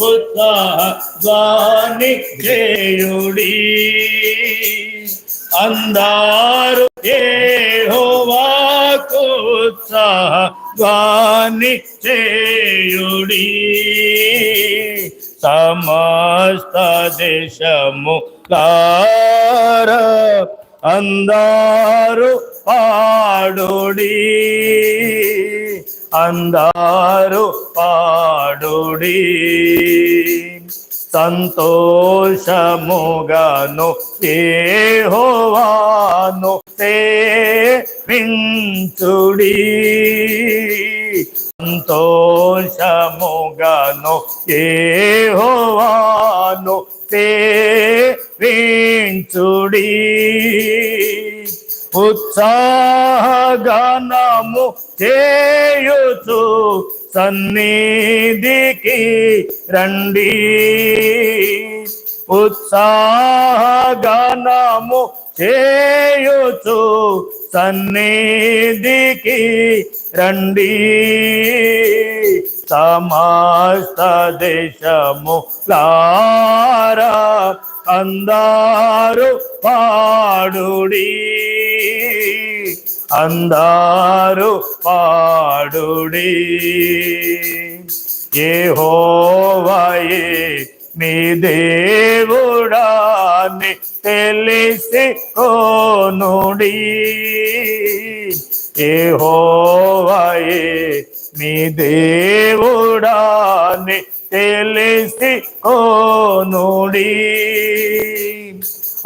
ఉత్సాహాన్ని చేయుడి అందారు ఏహోవాకు ఉత్సాహి చేయుడి సమస్త దేశము తార అందారు పాడుడి. అందారు పాడుడి. సంతోషముగాను ఏహోవాను వించుడి సంతోషముగాను ఏహోవాను వించుడీ ఉత్సాహగానము చేయుచు సన్నిధికి రండి. ఉత్సాహగానము చేయుచు సన్నిధికి రండి. సమస్త దేశము లారా అందారు పాడుడి. అందారు పాడుడి. ఏ హోవయే మీ దేవుడాన్ని తెలిసి కోనుడి. ఏ హోవయే మీ దేవుడాన్ని తెలిసి కోనుడి.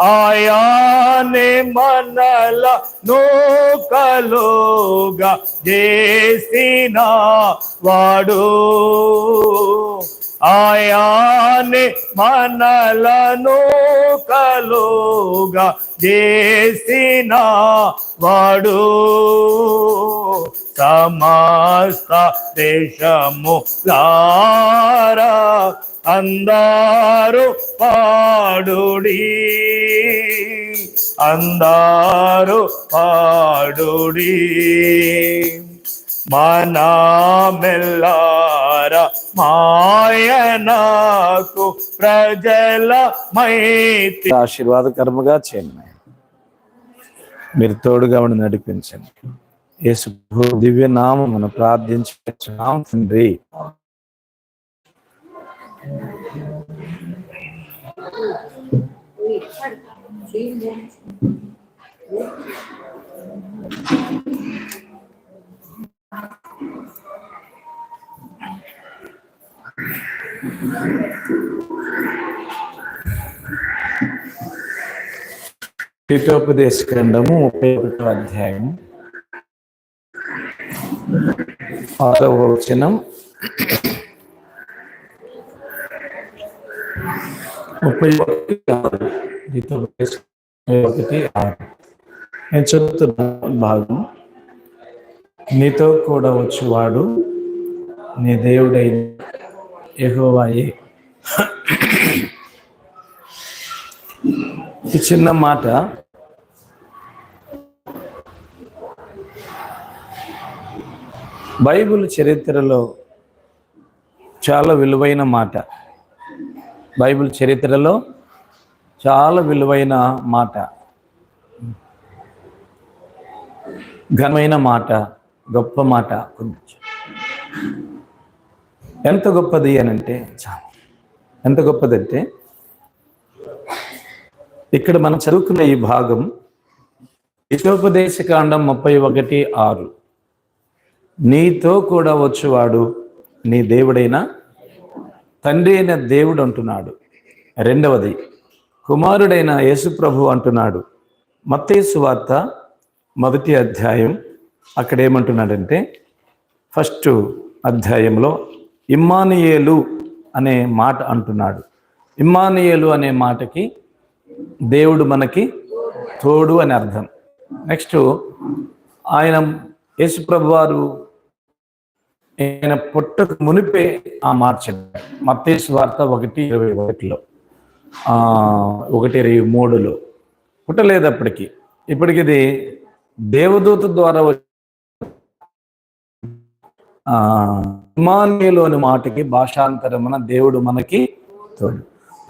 ఆయానే మనల నూకలుగా చేసిన వాడు. ఆయానే మనల కలుగా చేసిన వాడు. సమస్త దేశము లారా అందారు పాడుడి. అందారు పాడుడి. మనమెల్లార మాయనకు ప్రజల మైతి ఆశీర్వాదకరముగా చేయండి. మీరు తోడుగా ఉండి నడిపించండి. యేసు దివ్య నామమును ప్రార్థించి తండ్రి. హితోపదేశ ఖండము ముప్పై ఒకటో అధ్యాయం. ఆరవ వచనం. ముప్పై ఒకటి ఆరు ఒకటి ఆరు నేను చదువుతున్న భాగం నీతో కూడా వచ్చేవాడు నీ దేవుడైన యెహోవాయే ఈ చిన్న మాట బైబిల్ చరిత్రలో చాలా విలువైన మాట బైబిల్ చరిత్రలో చాలా విలువైన మాట. ఘనమైన మాట గొప్ప మాట కొంచెం ఎంత గొప్పది అని అంటే చాలా. ఎంత గొప్పదంటే ఇక్కడ మనం చదువుకున్న ఈ భాగం హితోపదేశకాండం ముప్పై ఒకటి ఆరు. నీతో కూడా వచ్చేవాడు నీ దేవుడైన తండ్రి అయిన దేవుడు అంటున్నాడు. రెండవది కుమారుడైన యేసుప్రభు అంటున్నాడు. మత్తేసు వార్త మొదటి అధ్యాయం అక్కడ ఏమంటున్నాడంటే ఫస్ట్ అధ్యాయంలో ఇమ్మానియేలు అనే మాట అంటున్నాడు. ఇమ్మానియేలు అనే మాటకి దేవుడు మనకి తోడు అని అర్థం. నెక్స్ట్ ఆయన యేసుప్రభు వారు ఆయన పుట్టకు మునిపే ఆ మార్చండి మత్తేసు వార్త ఒకటి ఇరవై ఒకటిలో. ఆ, ఒకటి ఇరవై మూడులో. పుట్టలేదు అప్పటికి ఇప్పటికి ఇది దేవదూత ద్వారా వ- మాటకి భాషాంతరమున దేవుడు మనకి తోడు.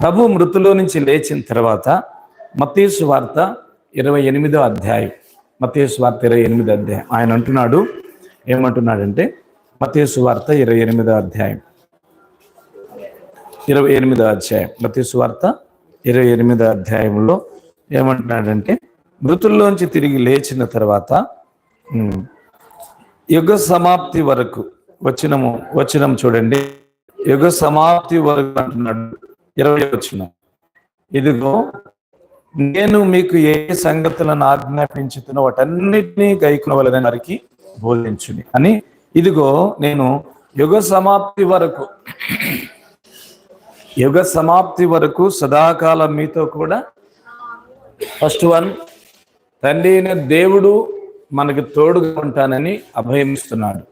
ప్రభు మృతులో నుంచి లేచిన తర్వాత మతీసు వార్త ఇరవై ఎనిమిదో అధ్యాయం. మతీసు వార్త ఇరవై ఎనిమిదో అధ్యాయం. ఆయన అంటున్నాడు ఏమంటున్నాడంటే మతేసు వార్త ఇరవై ఎనిమిదో అధ్యాయం. ఇరవై ఎనిమిదో అధ్యాయం. మతేసు వార్త ఇరవై ఎనిమిదో అధ్యాయంలో ఏమంటున్నాడంటే మృతుల్లోంచి తిరిగి లేచిన తర్వాత యుగ సమాప్తి వరకు వచ్చినము వచ్చినం చూడండి. యుగ సమాప్తి వరకు అంటున్నాడు. ఇరవై వచ్చిన ఇదిగో నేను మీకు ఏ సంగతులను ఆజ్ఞాపించుతున్న వాటన్నిటినీ గైకునవలదని వారికి బోధించుని అని ఇదిగో నేను యుగ సమాప్తి వరకు యుగ సమాప్తి వరకు సదాకాలం మీతో కూడా. ఫస్ట్ వన్ తండ్రి అయిన దేవుడు మనకు తోడుగా ఉంటానని అభయమిస్తున్నాడు.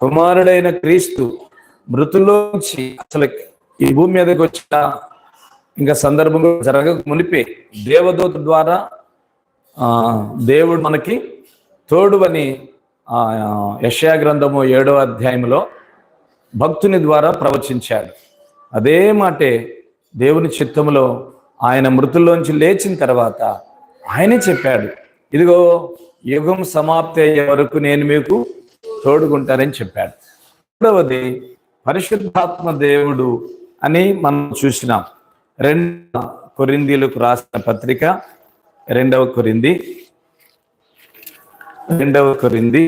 కుమారుడైన క్రీస్తు మృతుల్లోంచి అసలు ఈ భూమి మీదకి వచ్చిన ఇంకా సందర్భం జరగక మునిపే దేవదూత ద్వారా దేవుడు మనకి తోడు అని ఆ, గ్రంథము ఏడవ అధ్యాయంలో భక్తుని ద్వారా ప్రవచించాడు. అదే మాటే దేవుని చిత్తములో ఆయన మృతుల్లోంచి లేచిన తర్వాత ఆయనే చెప్పాడు ఇదిగో యుగం సమాప్తి అయ్యే వరకు నేను మీకు తోడుకుంటానని చెప్పాడు. రెండవది పరిశుద్ధాత్మ దేవుడు అని మనం చూసినాం. రెండు కొరిందీలకు రాసిన పత్రిక రెండవ కొరింది రెండవ కొరింది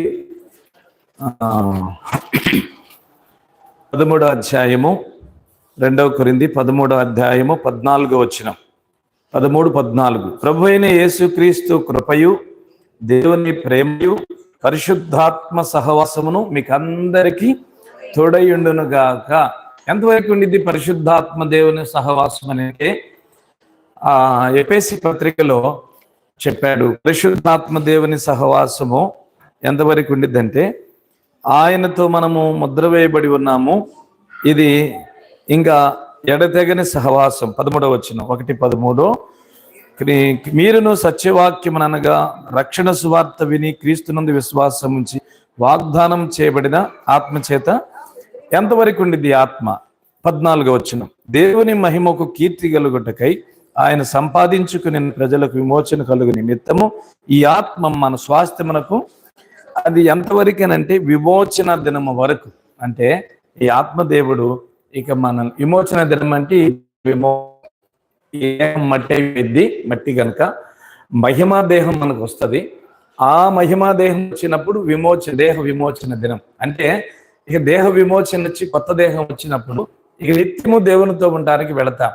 పదమూడో అధ్యాయము రెండవ కొరింది పదమూడో అధ్యాయము పద్నాలుగో వచ్చిన పదమూడు పద్నాలుగు. ప్రభు అయిన యేసుక్రీస్తు కృపయు దేవుని ప్రేమయు పరిశుద్ధాత్మ సహవాసమును మీకు అందరికీ తోడయుండును గాక ఎంతవరకు ఉండిద్ది పరిశుద్ధాత్మ దేవుని సహవాసం అనేది ఆ ఎపేసి పత్రికలో చెప్పాడు. పరిశుద్ధాత్మ దేవుని సహవాసము ఎంతవరకు ఉండిద్దంటే ఆయనతో మనము ముద్ర వేయబడి ఉన్నాము. ఇది ఇంకా ఎడతెగని సహవాసం. పదమూడవ వచ్చిన ఒకటి పదమూడు. మీరును సత్యవాక్యం అనగా రక్షణ సువార్త విని క్రీస్తునందు విశ్వాసం ఉంచి వాగ్దానం చేయబడిన ఆత్మ చేత ఎంతవరకు ఉండిద్ది ఆత్మ? పద్నాలుగో వచ్చిన దేవుని మహిమకు కీర్తి కలుగుటకై ఆయన సంపాదించుకుని ప్రజలకు విమోచన కలుగు నిమిత్తము ఈ ఆత్మ మన స్వాస్థ్యమునకు అది ఎంతవరకేనంటే విమోచన దినము వరకు. అంటే ఈ ఆత్మదేవుడు ఇక మన విమోచన దినం అంటే విమో మట్టి అయిపోయింది మట్టి కనుక మహిమా దేహం మనకు వస్తుంది. ఆ మహిమా దేహం వచ్చినప్పుడు విమోచన దేహ విమోచన దినం. అంటే ఇక దేహ విమోచన వచ్చి కొత్త దేహం వచ్చినప్పుడు ఇక నిత్యము దేవునితో ఉండడానికి వెళతాం.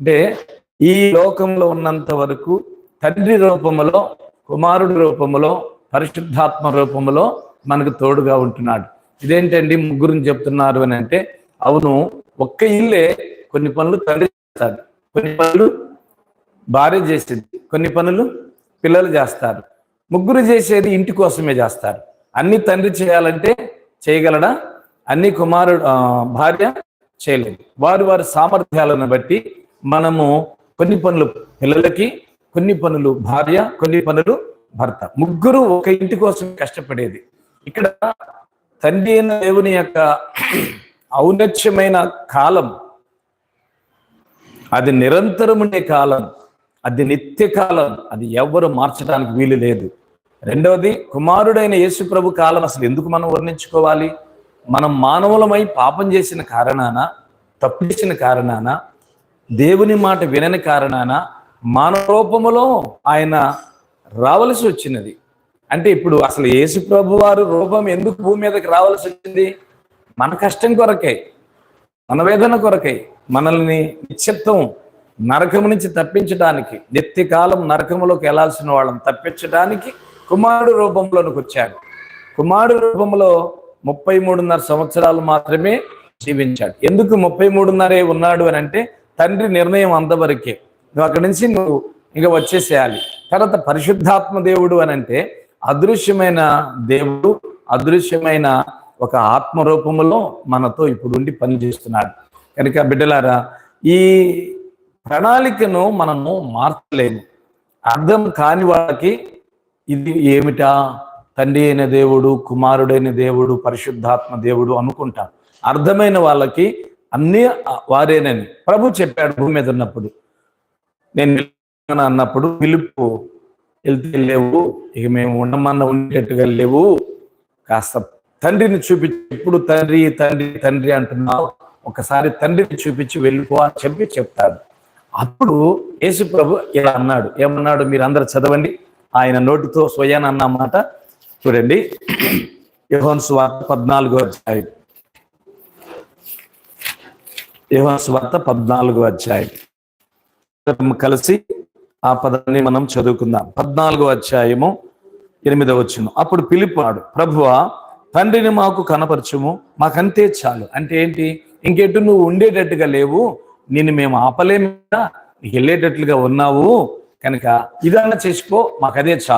అంటే ఈ లోకంలో ఉన్నంత వరకు తండ్రి రూపములో కుమారుడి రూపములో పరిశుద్ధాత్మ రూపములో మనకు తోడుగా ఉంటున్నాడు. ఇదేంటండి ముగ్గురిని చెప్తున్నారు అని అంటే అవును ఒక్క ఇల్లే కొన్ని పనులు తండ్రి చేస్తాడు. కొన్ని పనులు భార్య చేసేది కొన్ని పనులు పిల్లలు చేస్తారు. ముగ్గురు చేసేది ఇంటి కోసమే చేస్తారు. అన్ని తండ్రి చేయాలంటే చేయగలడా? అన్ని కుమారుడు ఆ, భార్య చేయలేదు. వారి వారి సామర్థ్యాలను బట్టి మనము కొన్ని పనులు పిల్లలకి కొన్ని పనులు భార్య కొన్ని పనులు భర్త. ముగ్గురు ఒక ఇంటి కోసం కష్టపడేది. ఇక్కడ తండ్రి అయిన దేవుని యొక్క ఔన్నత్యమైన కాలం అది నిరంతరమునే కాలం అది నిత్య కాలం అది ఎవ్వరు మార్చడానికి వీలు లేదు. రెండవది కుమారుడైన యేసు ప్రభు కాలం అసలు ఎందుకు మనం వర్ణించుకోవాలి? మనం మానవులమై పాపం చేసిన కారణాన? తప్పు చేసిన కారణాన? దేవుని మాట వినని కారణాన మానవ రూపములో ఆయన రావలసి వచ్చినది. అంటే ఇప్పుడు అసలు యేసు ప్రభు వారు రూపం ఎందుకు భూమి మీదకి రావాల్సి వచ్చింది? మన కష్టం కొరకై మన వేదన కొరకై మనల్ని నిశ్చిత్వం నరకము నుంచి తప్పించడానికి నిత్యకాలం నరకములోకి వెళ్ళాల్సిన వాళ్ళని తప్పించడానికి కుమారుడు రూపంలోనికి వచ్చాడు. కుమారుడు రూపంలో ముప్పై మూడున్నర సంవత్సరాలు మాత్రమే జీవించాడు. ఎందుకు ముప్పై మూడున్నరే ఉన్నాడు అని అంటే తండ్రి నిర్ణయం అంతవరకే నువ్వు అక్కడి నుంచి నువ్వు ఇంకా వచ్చేసేయాలి. తర్వాత పరిశుద్ధాత్మ దేవుడు అని అంటే అదృశ్యమైన దేవుడు అదృశ్యమైన ఒక ఆత్మ రూపములో మనతో ఇప్పుడు ఉండి పనిచేస్తున్నాడు. కనుక బిడ్డలారా ఈ ప్రణాళికను మనము మార్చలేము. అర్థం కాని వాళ్ళకి ఇది ఏమిటా? తండ్రి అయిన దేవుడు కుమారుడైన దేవుడు పరిశుద్ధాత్మ దేవుడు అనుకుంటాం. అర్థమైన వాళ్ళకి అన్నీ వారేనని ప్రభు చెప్పాడు భూమి మీద ఉన్నప్పుడు. నేను అన్నప్పుడు పిలుపు వెళ్తే లేవు ఇక మేము ఉండమన్న ఉండేట్టుగా లేవు. కాస్త తండ్రిని చూపించి ఎప్పుడు తండ్రి తండ్రి తండ్రి అంటున్నావు. ఒకసారి తండ్రిని చూపించి వెళ్ళిపో అని చెప్పి చెప్తాడు. అప్పుడు యేసు ప్రభు ఇలా అన్నాడు. ఏమన్నాడు? మీరు అందరు చదవండి. ఆయన నోటితో స్వయాన్ అన్న మాట. చూడండి. యోహన్ వార్త పద్నాలుగో అధ్యాయం. యోహన్ సువార్త పద్నాలుగో అధ్యాయం. కలిసి ఆ పదాన్ని మనం చదువుకుందాం. పద్నాలుగో అధ్యాయము ఎనిమిదవ వచ్చును అప్పుడు పిలిపాడు ప్రభువా తండ్రిని మాకు కనపరచుము మాకంతే చాలు. అంటే ఏంటి? ఇంకెటు నువ్వు ఉండేటట్టుగా లేవు నిన్ను మేము ఆపలేము నీకు వెళ్ళేటట్లుగా ఉన్నావు. కనుక ఇదన్నా చేసుకో మాకు అదే చాలు.